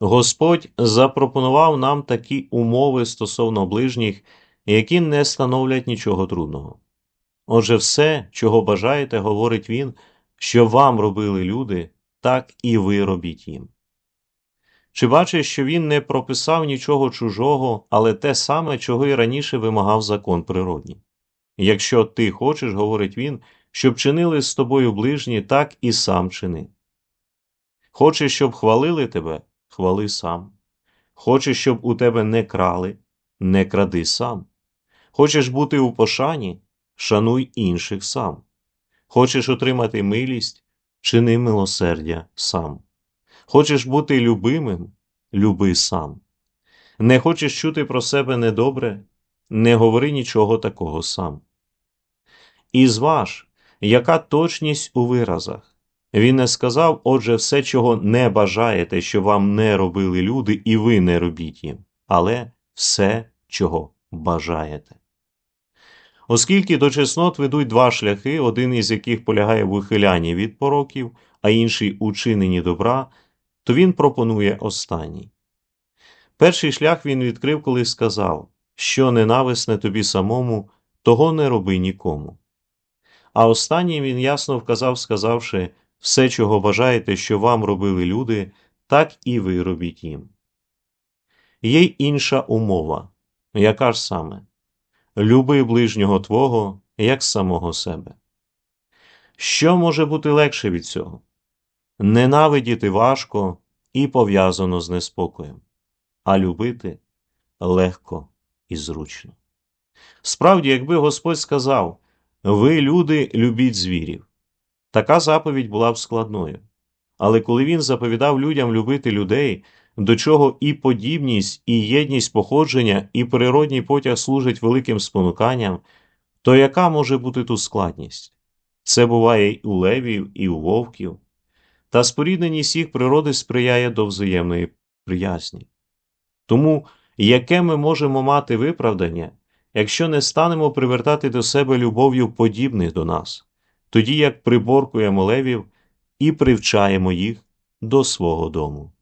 Господь запропонував нам такі умови стосовно ближніх, які не становлять нічого трудного. Отже, все, чого бажаєте, говорить він, що вам робили люди, так і ви робіть їм. Чи бачиш, що він не прописав нічого чужого, але те саме, чого й раніше вимагав закон природній? Якщо ти хочеш, говорить він, щоб чинили з тобою ближні, так і сам чини. Хочеш, щоб хвалили тебе, хвали сам. Хочеш, щоб у тебе не крали, не кради сам. Хочеш бути у пошані, шануй інших сам. Хочеш отримати милість, чини милосердя сам. Хочеш бути любимим, люби сам. Не хочеш чути про себе недобре, не говори нічого такого сам. І зваж, яка точність у виразах. Він не сказав, отже, все, чого не бажаєте, що вам не робили люди, і ви не робіть їм, але все, чого бажаєте. Оскільки до чеснот ведуть два шляхи, один із яких полягає в ухилянні від пороків, а інший у чиненні добра, то він пропонує останній. Перший шлях він відкрив, коли сказав, що ненависне тобі самому, того не роби нікому. А останній він ясно вказав, сказавши все, чого бажаєте, що вам робили люди, так і ви робіть їм. Є й інша умова, яка ж саме люби ближнього твого, як самого себе. Що може бути легше від цього? Ненавидіти важко і пов'язано з неспокоєм, а любити легко і зручно. Справді, якби Господь сказав ви, люди, любіть звірів, така заповідь була б складною. Але коли він заповідав людям любити людей, до чого і подібність, і єдність походження, і природній потяг служать великим спонуканням, то яка може бути тут складність? Це буває і у левів, і у вовків, та спорідненість їх природи сприяє до взаємної приязні. Тому яке ми можемо мати виправдання, якщо не станемо привертати до себе любов'ю подібних до нас, тоді як приборкуємо левів і привчаємо їх до свого дому.